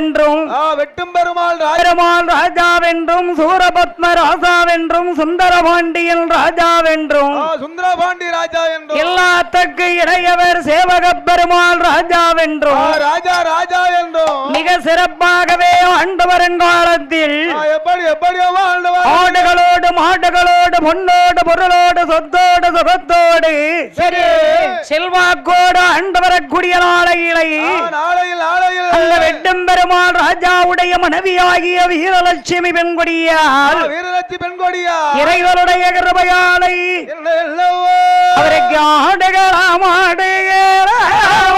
ராஜாவென்றும் வெட்டும் பெருமாள் பெருமாள் ராஜாவென்றும் சூரபத்ம ராஜாவென்றும் சுந்தரபாண்டியன் ராஜாவென்றும். சுந்தரபாண்டி ராஜா என்றும் எல்லாத்துக்கு இடையவர் சேவக பெருமாள் ராஜாவென்றும். ராஜா ராஜா என்றும். மிக சிறப்பாகவே ஆண்டு வருங்காலத்தில் ஆ, எப்படி ஆடுகளோடு மாடுகளோடு பொன்னோடு பொருளோடு சொத்தோடு சுகத்தோடு. சரி. செல்வாக்கோடு ஆண்டு வரக்கூடிய நாளையிலை நாளையில். அந்த வெட்டும் பெருமாள் ராஜாவுடைய மனைவியாகிய வீரலட்சுமி பெண்குடியால் வீரலட்சுமி பெண்கொடியா இறைவனுடைய கிருபையாலை? அவருக்கு ஆடுகளாம் ஆடுகளாம்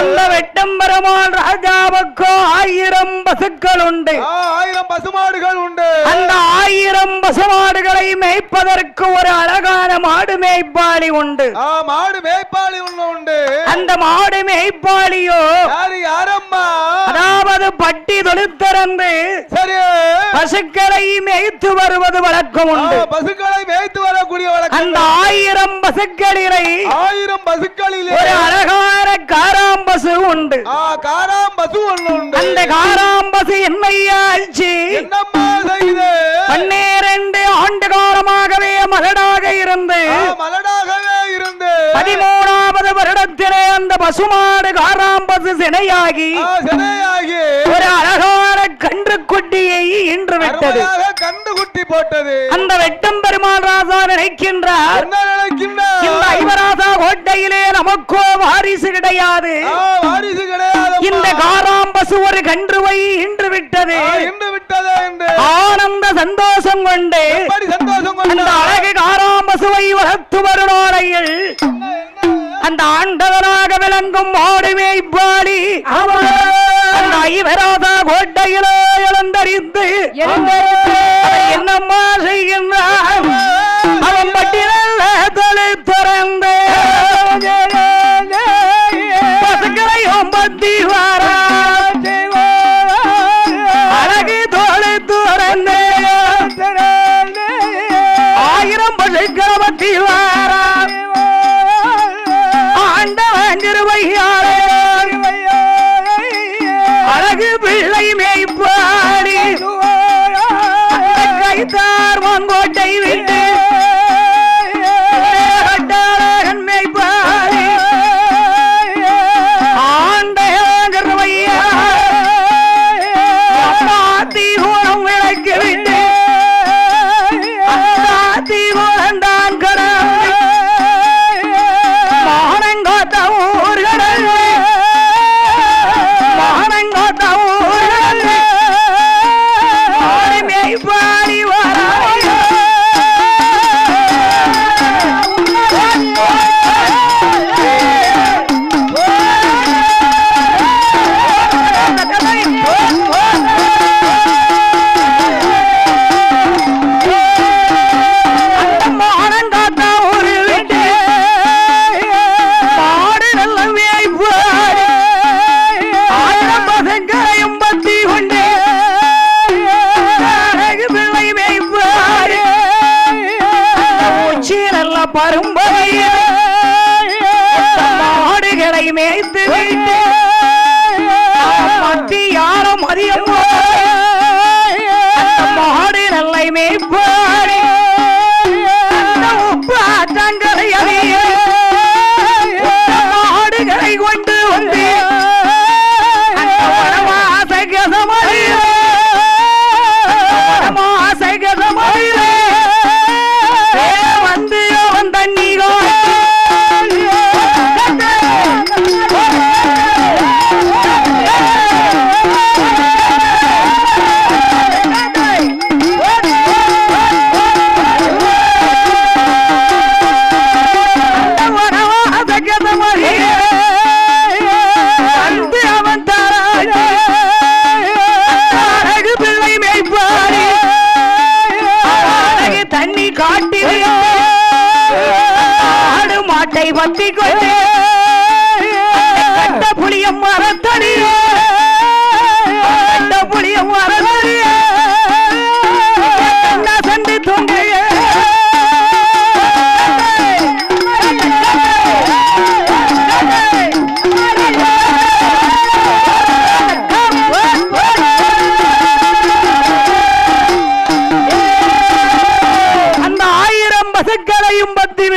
காலத்தில் அந்த வெட்டம் பெருமாள் ராஜாவுக்கு ஆயிரம் பசுக்கள் உண்டு ஆயிரம் பசுமாடுகள் உண்டு. அந்த ஆயிரம் பசுமாடுகளை மேய்ப்பதற்கு ஒரு அழகான மாடு மேய்ப்பாளி உண்டு. மாடு மேய்ப்பாளி உண்டு. அந்த மாடு மேய்ப்பாளியோ யாரு யாரம்மா? அதாவது பட்டி தொழுத்திறந்து சரி. பசுக்களை மேய்த்து வருவது வழக்கம் உண்டு. பசுக்களை மேய்த்து வரக்கூடிய வழக்கம் அந்த ஆயிரம் பசுக்களிலே ஆயிரம் பசுக்களிலே. ஒரு அழகான காராம்பசு உண்டு. ஆ, காராம் பசு ஒண்ணு உண்டு. அந்த காராம்பசு என்னம்மா செய்து? பன்னிரண்டு ஆண்டு காலமாகவே மலடாக இருந்து மலடாகவே இருந்து. பதிமூணாவது வருடத்திலே அந்த பசுமாடு காராம்பசு சினையாகி ஒரு அழகான கன்று குட்டியை இன்று விட்டது கண்டு குட்டி போட்டது. அந்த வெட்டம் பெருமாள் ராஜா நினைக்கின்றார். என்ன நினைக்கின்ற இந்த ஐவராசா கோட்டையிலே நமக்கோ வாரிசு கிடையாது. வாரிசு கிடையாது இந்த காராம்பசு ஒரு கன்றுவை இன்று விட்டது. இன்று விட்டதே ஆனந்த சந்தோஷம் கொண்டு சந்தோஷம் கொண்ட அழகு காராம்பசுவை வளர்த்து வரும் நாளையில் அந்த ஆண்டவனாக விளங்கும் மாடு மேய்ப்பாளி அந்த ஐவராசா கோட்டையிலே எழுந்தறிந்து என்னம்மா செய்கின்றான்?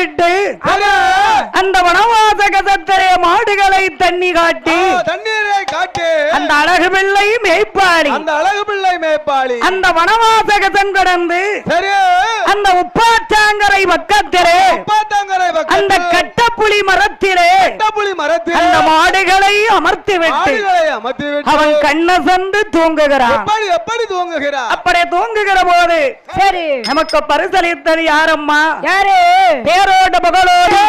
விட்டு. அந்த வனவாச கசத்தரே மாடுகளை தண்ணி காட்டி தண்ணீரை காட்டு அந்த அழகு பிள்ளை மேய்ப்பாடி அந்த அழகு பிள்ளை மேய்ப்பாளி. அந்த வனவாசகதன் கடந்து சரி. அந்த உப்பாச்சாங்கரை பக்கத்திலே பாத்தாங்கரை அந்த கட்டப்புலி மரத்திலே புலி மரத்தில் அந்த மாடுகளை அமர்த்தி விட்டு ஆடுகளை அமர்த்தி விட்டு அவன் கண்ண சந்து தூங்குகிறான். எப்படி எப்படி துவங்குகிறார் அப்படியே தூங்குகிற போது சரி. நமக்கு பரிசளித்தது யாரம்மா? யாரு? பேரோட புகழோடு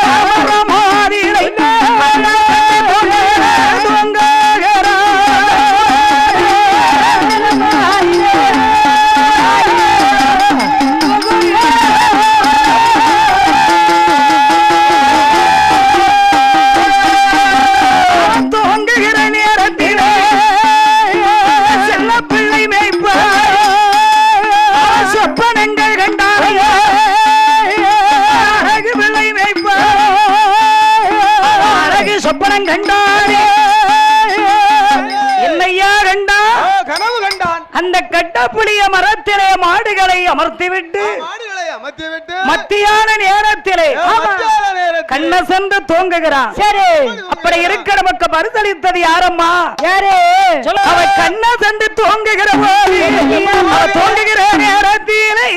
அமர்த்திவிட்டு மாடுகளை அமர்த்தி விட்டு மத்தியான நேரத்திலே ஆ, மத்தியான நேரத்தில். கண்ண சென்று தூங்குகிறான். சரி. அப்படி இருக்க நமக்கு பரிசளித்தது யாரம்மா? யாரு? அவ கண்ண சென்று தூங்குகிற போது தூங்குகிற நேரத்திலே.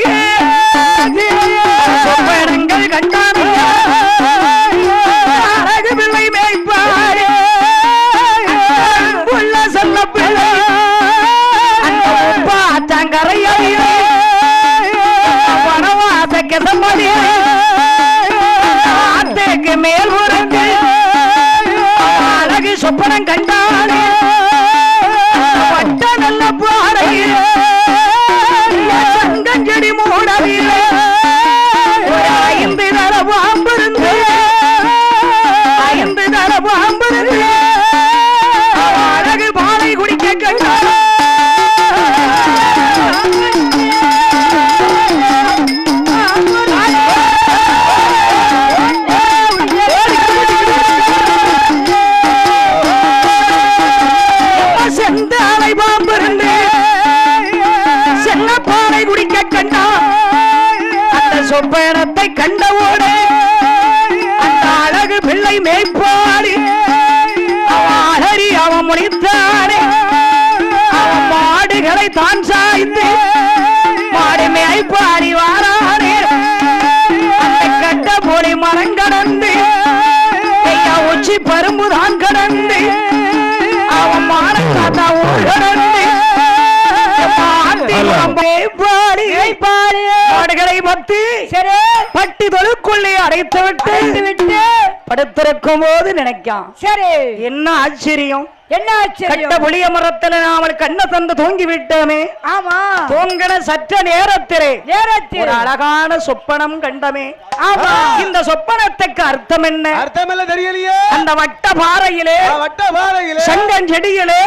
சொப்பனம் கண்டானே மத்தி சரி. பட்டி தொழுக்குள்ளே அடைத்து விட்டு விட்டு படுத்திருக்கும் போது நினைக்கான் சரி. என்ன கட்ட ஆச்சரியம்? புளிய மரத்துல நாமல் கண்ண தந்து தூங்கி விட்டோமே ஆமா. தூங்கின சற்ற நேரத்திலே ஒரு நேரத்தில் அழகான சொப்பனம் கண்டமே. ஆமா. இந்த சொப்பனத்துக்கு அர்த்தம் என்ன? அர்த்தமெல்ல தெரியலையே. அந்த வட்ட பாறையிலே வட்ட பாறையிலே சங்கம் செடியிலே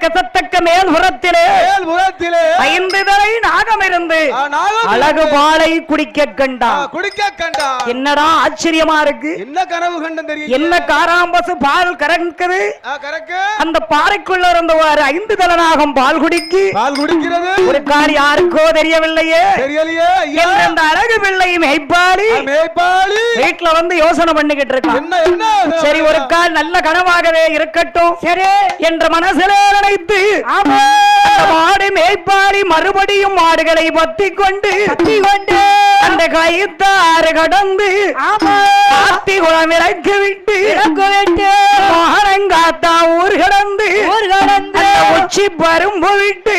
கசத்தக்க மேல் புறத்திலே மேல் புறத்திலே ஐந்து தலை நாகம் இருந்து ஆ, நாகம் அழகு. பாலை குடிக்க ஆ, கண்டான் குடிக்க கண்டான். என்னடா ஆச்சரியமா இருக்கு? என்ன கனவு கண்டம் தெரியும்? என்ன காராம்பசு பால் கறக்குது கறக்கு அந்த பாறைக்குள்ள இருந்தவாறு ஐந்து தலனாகும் பால் குடிக்கு. பால் குடிக்கிறது. ஒரு கால் யாருக்கோ தெரியவில்லையே. தெரியலையே. அந்த அழகு பிள்ளை மெய்ப்பாடி ஆ, மேய்ப்பாளி. வீட்டுல வந்து யோசனை பண்ணிக்கிட்டு இருக்கான். சரி ஒரு கால் நல்ல கனவாகவே இருக்கட்டும். சரி. என்ற மனசிலே நினைத்து மாடு மேய்ப்பாடி மறுபடியும் மாடுகளை பத்தி கொண்டு கொண்டு அந்த கயித்தாறு கடந்து ஆமா. ஆத்தி குளம் இறக்கி விட்டு இறக்கு விட்டு மானங்காத்தா ஊர் கடந்து ஊர் கடந்து அந்த உச்சி பரும்பு விட்டு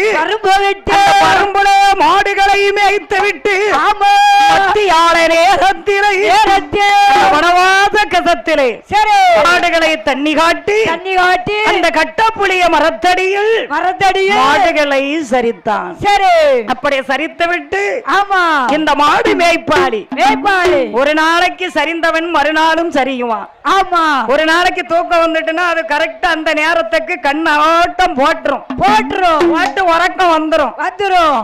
பரும்புல மாடுகளை மேய்த்து விட்டு ஆமா. மத்தியால நேரத்திலே நேரத்தில் வனவாச ரதத்திலே சரி. மாடுகளை தண்ணி காட்டி தண்ணி காட்டி அந்த கட்டப்புளிய மரத்தடியில் மரத்தடியில் மாடுகளை சரித்தான். சரி. அப்படி சரித்து விட்டு ஆமா. இந்த மாடு மேய்ப்பாடி வேப்பாளி ஒரு நாளைக்கு சரிந்தவன் மறுநாளும் சரியுவான். ஆமா. ஒரு நாளைக்கு தூக்கம் வந்துட்டுன்னா அது கரெக்டா அந்த நேரத்துக்கு கண்ணாட்டம் போட்டுரும். போட்டுரும். போட்டு உறக்கம் வந்துரும். வந்துரும்.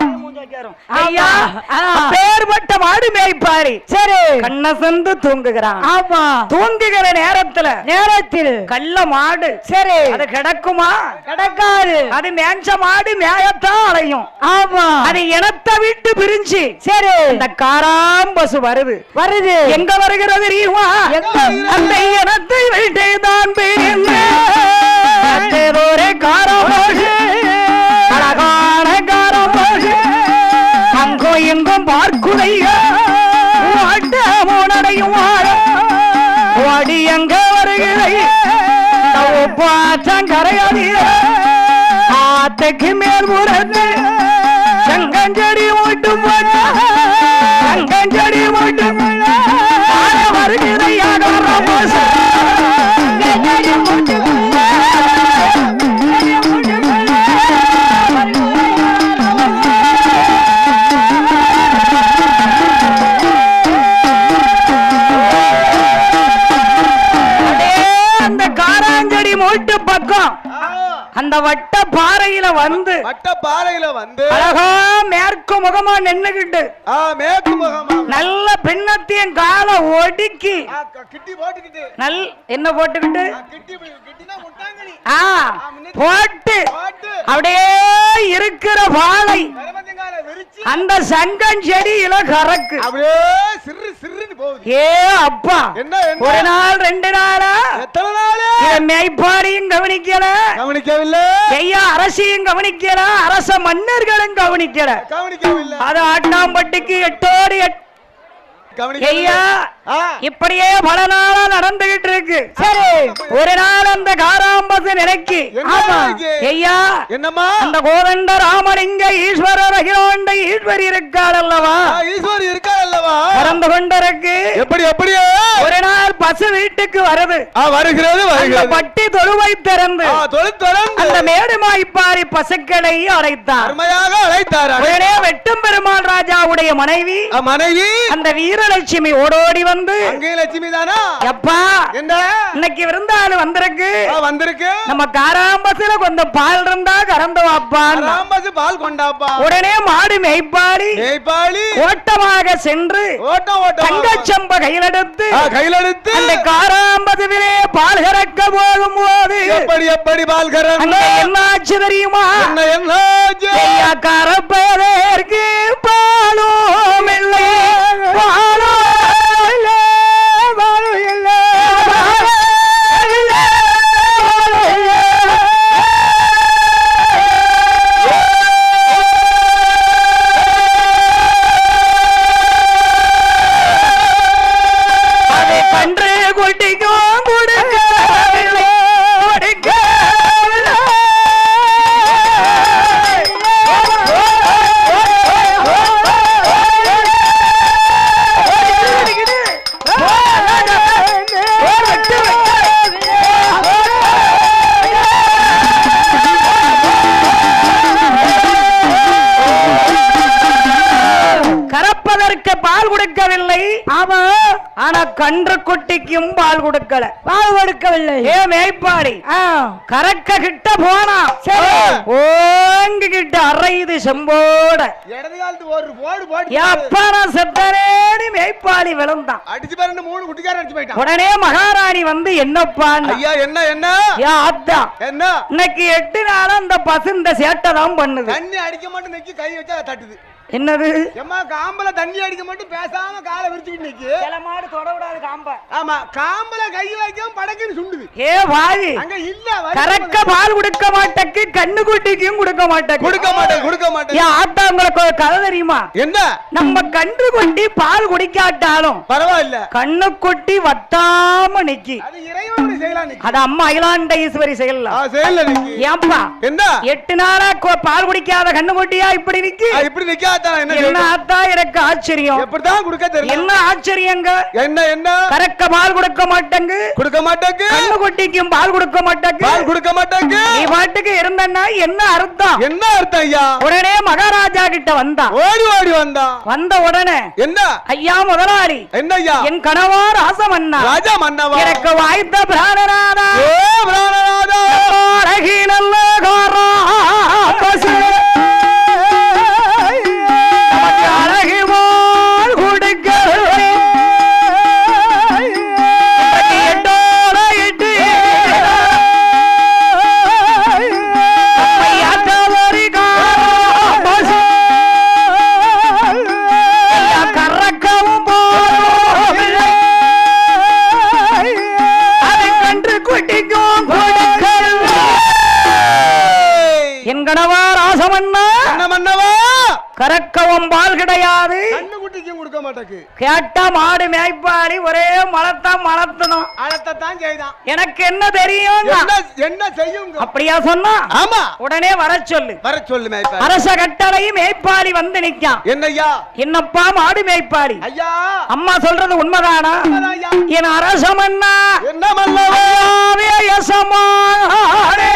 ஐயா. பேர்பட்ட மாடு மேய்ப்பாரி. சரி. கண்ண சந்து தூங்குகிறான். ஆமா. தூங்குகிற நேரத்துல நேரத்தில். கள்ள மாடு. சரி. அது கிடக்குமா? கிடக்காது. அது மேஞ்ச மாடு மேயத்தான் அலையும். ஆமா. அது இனத்தை விட்டு பிரிஞ்சு. சரி. இந்த காராம்பசு வருது. வருது. எங்க வருகிறது? அந்த இனத்தை விட்டு தான் பிரிந்து கரையாதீர ஆத்துக்கு மேல் புறத்து செங்கஞ்செடி ஓட்டு போட்டா அந்த வட்ட பாறையில வந்து வட்ட பாறையில வந்து அழகா மேற்கு முகமா நின்னுகிட்டு மேற்கு முகமா. நல்ல பின்னத்தையும் காலை ஒடுக்கி கிட்டி போட்டுக்கிட்டு. நல் என்ன போட்டுக்கிட்டு? ஆ, போட்டு போட்டு. அப்படியே இருக்கிற பாலை விரிச்சு. அந்த சங்கம் செடியில கறக்கு. அப்படியே சிறு சிறுன்னு போகுது. ஏ அப்பா. ஒரு நாள் மேய்ப்பாடியும் கவனிக்கல. கவனிக்கவில்லை. ஐயா அரசியும் கவனிக்கல அரச மன்னர்களும் கவனிக்கல. கவனிக்கவில்லை. அது ஆட்டாம்பட்டிக்கு எட்டோடு எட் ஐயா இப்படியே பல நாளா நடந்துகிட்டு இருக்கு. சரி. ஒரு நாள் அந்த காராம்பசு நினைக்கு? ஐயா என்னம்மா? அந்த கோதண்ட ராமலிங்க ஈஸ்வரர் அகிலாண்ட ஈஸ்வரி இருக்காள் அல்லவா? ஈஸ்வரி இருக்கா அல்லவா? பறந்து கொண்டிருக்கு. எப்படி எப்படியே? ஒரு நாள் பசு வீட்டுக்கு வருது. வருகிறது அந்த வருகிறது. பட்டி தொழுவை திறந்து அந்த மேடுமாய்ப்பாரி பசுக்களை அழைத்தார் அழைத்தார் உடனே வெட்டும் பெருமாள் ராஜாவுடைய மனைவி மனைவி. அந்த வீரலட்சுமி ஓடோடி வந்து. அங்கே லட்சுமி தானா? எப்பா என்ன இன்னைக்கு விருந்தாளு வந்திருக்கு. வந்திருக்கு. நம்ம காராம்பசுல கொஞ்சம் பால் இருந்தா கறந்து ராம்பசு பால் கொண்டாப்பா. உடனே மாடு மேய்ப்பாடி ஏய்பாளி ஓட்டமாக சென்று ஓட்டம் ஓட்டம். தங்கச்சம்ப கையிலெடுத்து ஆ, கையில் எடுத்து அந்த காராம்பதுவிலே பால் கறக்க போகும்போது எப்படி எப்படி பால் அங்க என்னாச்சு தெரியுமா? என்ன என்ன ஆச்சு? ஐயா கரப்பதற்கு பாலும் இல்லை. கன்று குட்டிக்கும் பால் கொடுக்கல. பால் கொடுக்கவில்லை. ஏ மேய்ப்பாடி ஆ. கறக்க கிட்ட போனா. ஓங்கி கிட்ட அரையுது செம்போட. இடது காலத்து ஒரு போடு போட்டு எப்பா நான் செத்தனேடி மேய்ப்பாடி விழுந்தான். அடிச்சு பாருங்க மூணு குட்டிக்காரன் அடிச்சு போயிட்டான். உடனே மகாராணி வந்து என்னப்பான் ஐயா என்ன என்ன? ஏ அத்தா என்ன? இன்னைக்கு எட்டு நாளா அந்த பசு இந்த சேட்டை தான் பண்ணுது. தண்ணி அடிக்க மாட்டேன் நிக்கி கை வச்சா தட்டுது. என்னது? ஏம்மா காம்பல தண்ணி அடிக்க மாட்டேன் பேசாம காலை விரிச்சுக்கிட்டு நிக்கி. சில மாடு தொட விடாது காம்ப. ஆமா காம்பல கை வைக்காம படக்குன்னு சுண்டுது. ஏ வாவி அங்க இல்ல கறக்க பால் கொடுக்க மாட்டக்கு கண்ணு குட்டிக்கும் கொடுக்க மாட்டக்கு. கொடுக்க மாட்டேன் கொடுக்க மாட்டேன். ஏன் ஆத்தா உங்களுக்கு கதை தெரியுமா? என்ன? நம்ம கன்று குட்டி பால் குடிக்காட்டாலும் பரவாயில்ல. கண்ணு குட்டி வத்தாம நிக்கி. அது இறைவனுடைய செய்யலாம் நிக்கி. அது அம்மா அகிலாண்ட ஈஸ்வரி ஆ செய்யலாம் செயல்ல நிக்கி. ஏன்பா என்ன? எட்டு நாளா பால் குடிக்காத கண்ணு குட்டியா இப்படி நிக்கி? இப்படி ஆத்தா என்ன? ஆத்தா எனக்கு ஆச்சரியம். எப்படிதான் கொடுக்க தெரியல என்ன ஆச்சரியங்க? என்ன என்ன? கறக்க பால் கொடுக்க மாட்டேங்கு. கொடுக்க மாட்டேங்க. கண்ணு குட்டிக்கும் பால் கொடுக்க மாட்டேங்கு. பால் கொடுக்க மாட்டேங்க. நீ பாட்டுக்கு இருந்தன்னா என்ன அர்த்தம்? என்ன அர்த்தம் ஐயா? உடனே மகாராஜா கிட்ட வந்தான். ஓடி ஓடி வந்தா வந்த உடனே என்ன? ஐயா முதலாளி என்ன ஐயா? என் கணவா ராசமன்னா ராஜா மன்னவா? எனக்கு வாய்த்த பிராணநாதா. ஏ பிராணநாதா? அழகி நல்ல காரா பசு. கேட்டா மாடு மேய்ப்பாடி ஒரே மலத்தான் மலத்தணும். அழத்தான் செய்தான். எனக்கு என்ன தெரியும் என்ன என்ன செய்யும் அப்படியா சொன்னா? ஆமா. உடனே வர சொல்லு. வர சொல்லு அரச கட்டளை மேய்ப்பாடி வந்து நிக்கான் என்ன ஐயா என்னப்பா மாடு மேய்ப்பாடி ஐயா. அம்மா சொல்றது உண்மைதானா. என் அரசமன்னா என்ன ஐயாவே யசமானே.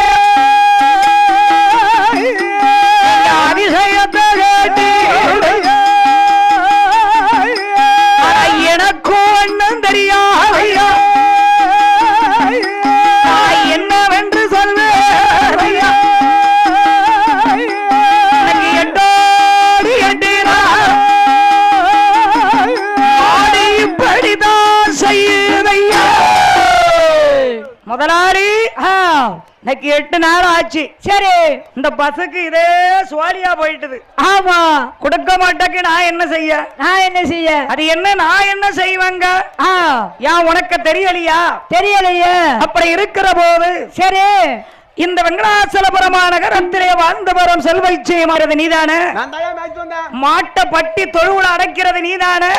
இன்னைக்கு எட்டு நாள் ஆச்சு. சரி. இந்த பஸ்ஸுக்கு இதே சுவாலியா போயிட்டுது. ஆமா. கொடுக்க மாட்டேக்கு நான் என்ன செய்ய? நான் என்ன செய்ய? அது என்ன நான் என்ன செய்வேங்க? ஆ. ஏன் உனக்கு தெரியலையா? தெரியலையே. அப்படி இருக்கிற போது சரி. இந்த வெங்கடாசலபுரம் நகரத்திலே வாழ்ந்து வரும் செல்வைச்சியமானது நீதானே? மாட்டை பட்டி தொழுவுல அடைக்கிறது நீதானே?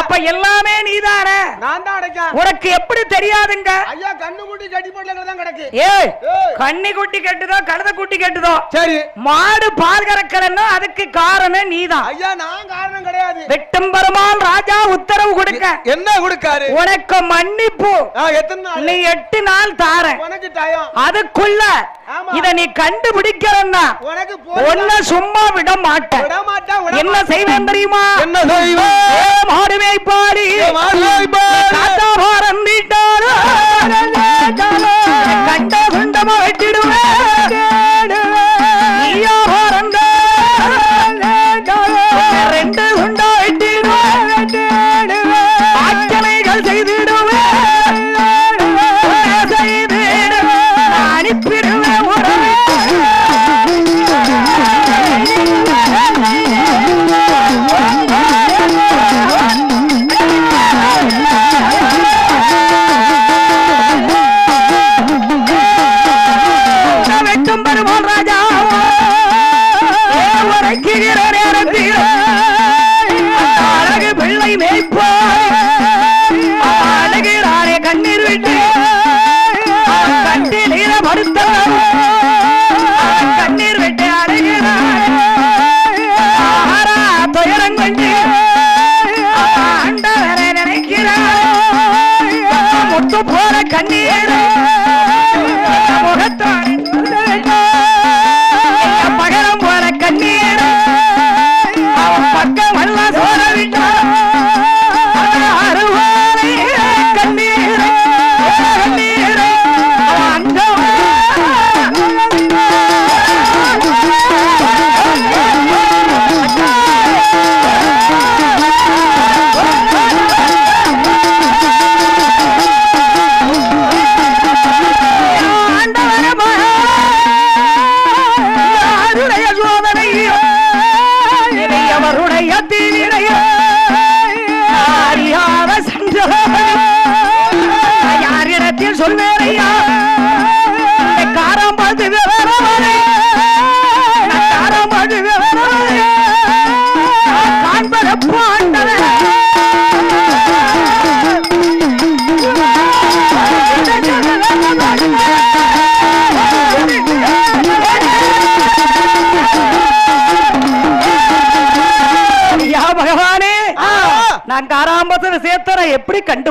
அப்ப எல்லாமே நீதானே? உனக்கு எப்படி தெரியாதுங்க? ஐயா கண்ணு குட்டி கட்டுதோ கழுத குட்டி கட்டுதோ? சரி. மாடு பால் கறக்கலன்னா அதுக்கு காரணம் நீதான். ஐயா நான் காரணம் கிடையாது. வெட்டும் பெருமாள் ராஜா உத்தரவு கொடுக்க. என்ன கொடுக்காரு? உனக்கு மன்னிப்பு. நீ எட்டு நாள் தாரேன். உனக்கு இத நீ கண்டுபிடிக்கிறன்னா உனக்கு ஒன்ன சும்மா விட மாட்டேன் என்ன செய்வேன் தெரியுமா? என்ன செய்வேன்? ஏ மாடு மேய்ப்பாடி காத்தா பாரம்பிட்டாரோ கண்ட குண்டமா வெட்டிடுவேன்.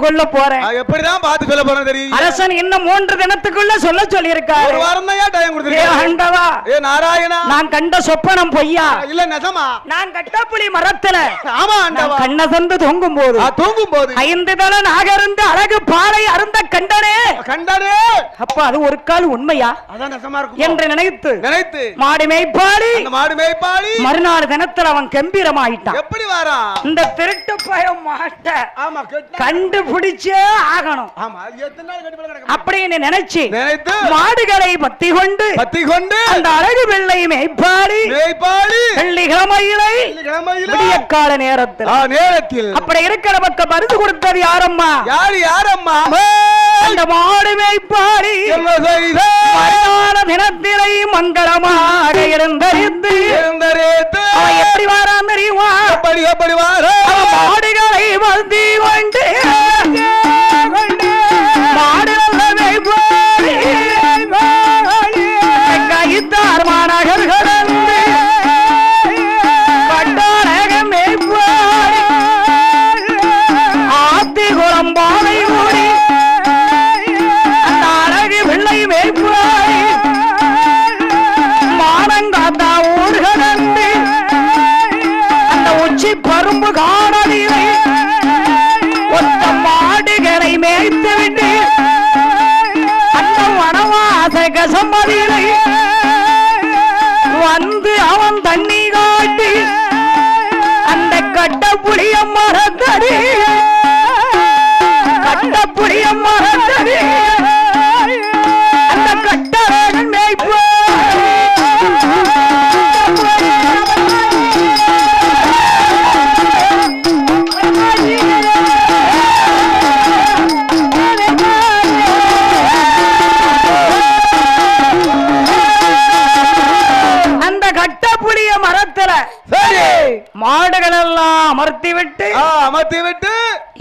கொள்ள கண்டுகொள்ள போறேன். எப்படிதான் பார்த்து சொல்ல போறேன் தெரியும்? அரசன் இன்னும் மூன்று தினத்துக்குள்ள சொல்ல ஒரு சொல்லியிருக்காரு வாரம் தான் டைம் ஏ கொடுத்துருக்கேன் ஆண்டவா. ஏ நாராயணா. நான் கண்ட சொப்பனம் பொய்யா? இல்ல நெசமா நான் கட்டப்புலி மரத்துல. ஆமா ஆண்டவா. கண்ண சந்து தொங்கும் போது ஆ, தூங்கும் போது ஐந்து தல நாகருந்து அழகு பாலை அருந்த கண்டனே. கண்டானே. அப்ப அது ஒரு கால் உண்மையா? அதான் நெசமா இருக்கும்? என்று நினைத்து நினைத்து. மாடு மேய்ப்பாடி அந்த மாடு மேய்ப்பாளி. மறுநாள் தினத்துல அவன் கம்பீரமாயிட்டான். எப்படி வாரான்? இந்த திருட்டு பயம் மாட்ட. ஆமா கண்டுபிடிச்சே ஆகணும். ஆமா அது எத்தனை நாள் கட்டி கிடக்கும்? அப்படின்னு நினைச்சு நினைத்து மாடுகளை பத்தி கொண்டு பத்தி கொண்டு அந்த அழகு வெள்ளை மேய்ப்பாடி மேய்ப்பாளி வெள்ளிக்கிழமையிலை கிழமையில விடிய கால நேரத்தில் நேரத்தில். அப்படி இருக்கிற பக்கம் மருந்து கொடுத்தது யாரம்மா? யாரு யாரம்மா? அந்த மாடு மேய்ப்பாடி தினத்திலை மங்களமாக இருந்தறிந்து இருந்தரேத்து அவன் எப்படி வாரான் தெரியுமா? எப்படி எப்படி வார மாடுகளை வந்தி கொண்டு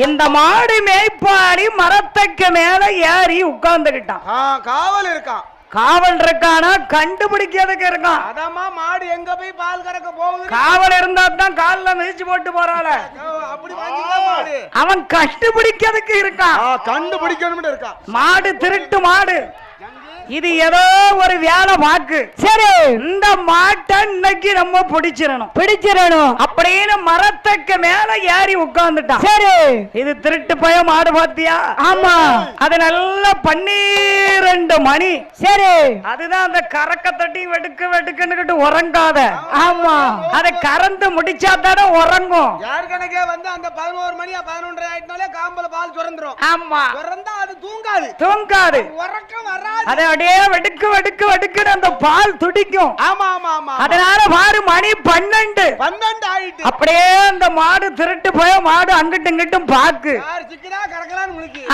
இந்த மாடு மேய்ப்பாடி மரத்துக்கு மேல ஏறி உட்கார்ந்துகிட்டான் காவல் இருக்கான் காவல் இருக்கானா? கண்டுபிடிக்கிறதுக்கு இருக்கான் அதாம்மா மாடு எங்க போய் பால் கறக்க போகுது? காவல் இருந்தா தான் கால்ல மிதிச்சு போட்டு போறாள. அப்படி அவன் கண்டுபிடிக்கிறதுக்கு இருக்கான் ஆ, கண்டுபிடிக்கணும்னு இருக்கான் மாடு திருட்டு மாடு. இது ஏதோ ஒரு வேலை பாக்கு சரி. இந்த மாட்டை இன்னைக்கு நம்ம பிடிச்சிடணும். பிடிச்சிடணும். அப்படின்னு மரத்துக்கு மேல ஏறி உட்கார்ந்துட்டான். சரி. இது திருட்டு பய மாடு பாத்தியா? ஆமா. அது நல்ல பன்னிரண்டு மணி. சரி. அதுதான் அந்த கறக்க தட்டி வெடுக்கு வெடுக்குன்னு உறங்காத. ஆமா. அதை கறந்து முடிச்சா தானே உறங்கும். யார் கணக்கே வந்து அந்த பதினோரு மணி பதினொன்றரை ஆயிட்டுனாலே காம்பல பால் சுரந்துரும். ஆமா. சுரந்தா அது தூங்காது. தூங்காது. உறக்கம் வராது. அதை அப்படியே வெடுக்கு வெடுக்கு வெடுக்குன்னு அந்த பால் துடிக்கும். ஆமா ஆமா ஆமா அதனால பாரு மணி பன்னெண்டு. பன்னெண்டு ஆயிட்டு. அப்படியே அந்த மாடு திருட்டு போய் மாடு அங்கிட்டும் இங்கிட்டும் பாக்கு.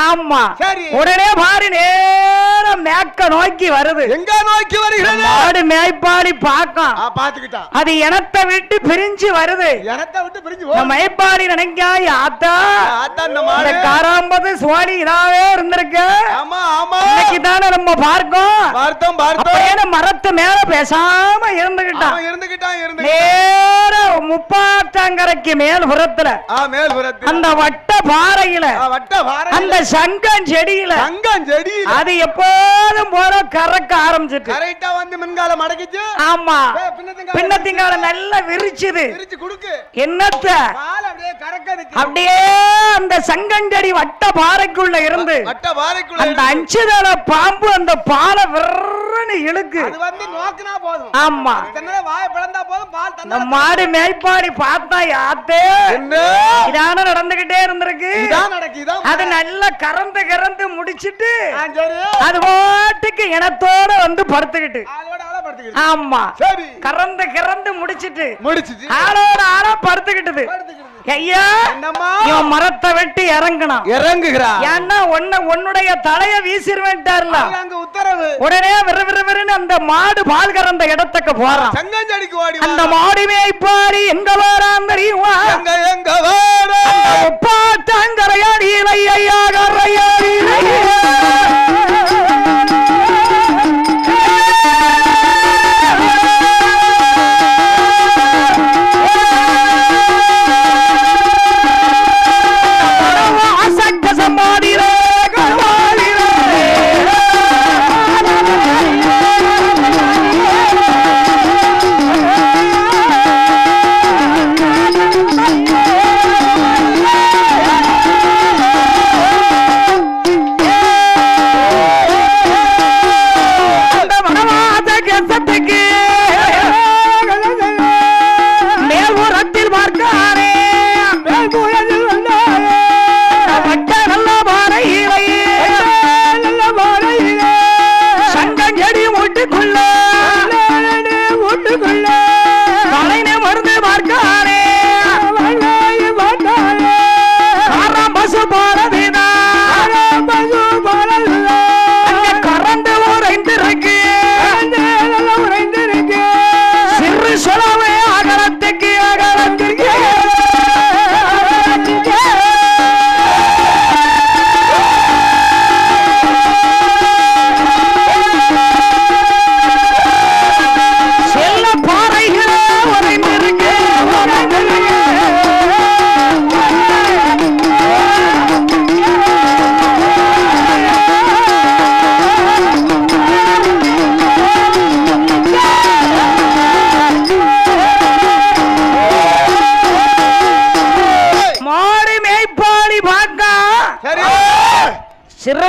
ஆமா. சரி. உடனே பாரு நேரம் மேக்க நோக்கி வருது. எங்க நோக்கி வருகிறது? மாடு மேய்ப்பாடி பாக்கம் ஆ, பாத்துக்கிட்டான் அது இனத்தை விட்டு பிரிஞ்சு வருது. எனத்தை விட்டு பிரிஞ்சு மேய்ப்பாடி நினைக்கா ஆத்தா. இந்த காராம்பது சுவாடி இதாவே இருந்திருக்கு. ஆமா ஆமா. இன்னைக்கு தானே நம்ம பார்க்கோம். பார்த்தோம் மரத்து மேல பேசாம இருந்துகிட்டான். இருந்துகிட்டான் இருந்து நேர முப்பாத்தாங்கரைக்கு மேல் புறத்துல. மேல் புறத்தில். அந்த வட்ட பாறையில. வட்ட வார அந்த சங்கம் செடியில. தங்கம் செடி அது எப்போதும் போல கறக்க ஆரம்பிச்சிட்டு கரெக்டா வந்து மின்கால மடக்கிச்சு ஆமா. பின்னத்திங்கால நல்லா விரிச்சுது. பிரிச்சு குடுக்கு. என்னத்த? அப்படியே அந்த சங்கஞ்செடி வட்ட பாறைக்குள்ள இருந்து வட்ட வாரைக்குள்ள அந்த அஞ்சு தலை பாம்பு அந்த பாலை விரன்னு இழுக்கு. அது வந்து நோக்குனா போதும். ஆமா. தன்னால வாய பிளந்தா போதும் பால் தன்னால மாடு மேய்ப்பாடி பார்த்தா யாத்தே? இதான நடந்துகிட்டே இருந்திருக்கு. இதான் நடக்கு இதான் அது நல்லா கறந்து கறந்து முடிச்சிட்டு அது பாட்டுக்கு இனத்தோட வந்து படுத்துக்கிட்டு. ஆமா. சரி. கறந்து கறந்து முடிச்சிட்டு. முடிச்சிச்சு. ஆளோட ஆளா படுத்துக்கிட்டது. படுத்துக்கிட்டு ஐயா இவன் மரத்தை வெட்டி இறங்கினான் இறங்குகிறா. ஏன்னா உன்ன உன்னுடைய தலைய உத்தரவு. உடனே விறு விறு விறுன்னு அந்த மாடு பால் கறந்த இடத்துக்கு போறான். அந்த. மாடு மேய்ப்பாடி எங்க வரான் தெரியுமா? எங்க வார முப்பாத்தாங்கரையாடியிலை ஐயா கரையாடியிலை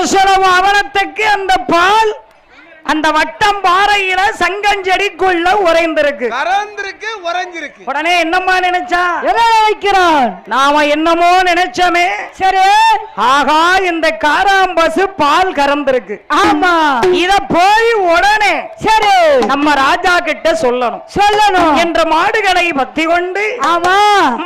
சிறுசுளவு அவனத்துக்கு அந்த பால் அந்த வட்டம் பாறையில சங்கஞ்செடிக்குள்ள உறைந்திருக்கு. கறந்திருக்கு உறைஞ்சிருக்கு. உடனே என்னம்மா நினைச்சா? எதை நினைக்கிறான் நாம என்னமோ நினைச்சோமே. சரி. ஆகா இந்த காராம்பசு பால் கறந்திருக்கு. ஆமா. இத போய் உடனே சரி. நம்ம ராஜா கிட்ட சொல்லணும். சொல்லணும். என்ற மாடுகளை பத்தி கொண்டு ஆமா.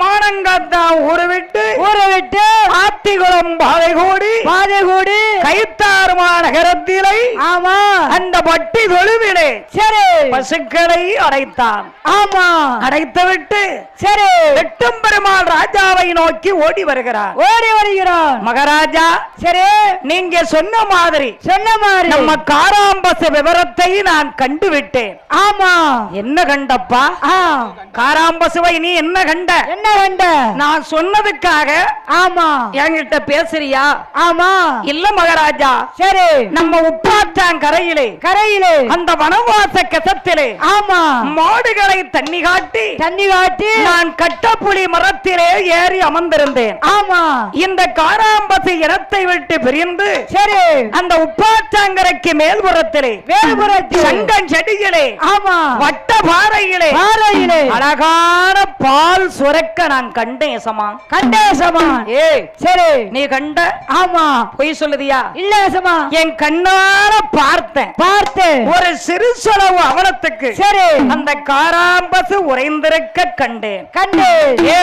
மானங்காத்தா ஊரு விட்டு ஊரை விட்டு ஆத்திகுளம் பாதை கூடி பாதை கூடி கைத்தாறுமா நகரத்திலே ஆமா. அந்த பட்டி தொழுவிலே சரி. பசுக்களை அடைத்தான். ஆமா. அடைத்து விட்டு சரி. வெட்டும் பெருமாள் ராஜாவை நோக்கி ஓடி வருகிறார். ஓடி வருகிறான். மகாராஜா சரி. நீங்க சொன்ன மாதிரி சொன்ன மாதிரி. நம்ம காராம்பச விவரத்தை நான் கண்டு விட்டேன் ஆமா. என்ன கண்டப்பா? காராம்பசுவை நீ என்ன கண்ட? என்ன கண்ட? நான் சொன்னதுக்காக ஆமா. என்கிட்ட பேசுறியா? ஆமா. இல்ல மகாராஜா. சரி. நம்ம உப்பாற்றாங்கரையிலே கரையிலே. அந்த வனவாச கசத்திலே ஆமா. மாடுகளை தண்ணி காட்டி தண்ணி காட்டி நான் கட்டப்புலி மரத்திலே ஏறி அமர்ந்திருந்தேன். ஆமா. இந்த காராம்பசு இடத்தை விட்டு பிரிந்து சரி. அந்த உப்பாற்றாங்கரைக்கு மேல்புறத்திலே வேறுபுறத்தில் சங்கம் செடியிலே ஆமா. வட்ட பாறையிலே பாறையிலே. அழகான பால் சுரக்க நான் கண்டேன் சமா கண்டேசமான் ஏய் சரி. நீ கண்ட ஆமா. பொய் சொல்லுதியா? இல்ல சமா என் கண்ணால பார்த்தேன். பார்த்து ஒரு சிறு செலவு அவலத்துக்கு சரி. அந்த காராம்பசு உறைந்திருக்க கண்டேன். கண்டு ஏ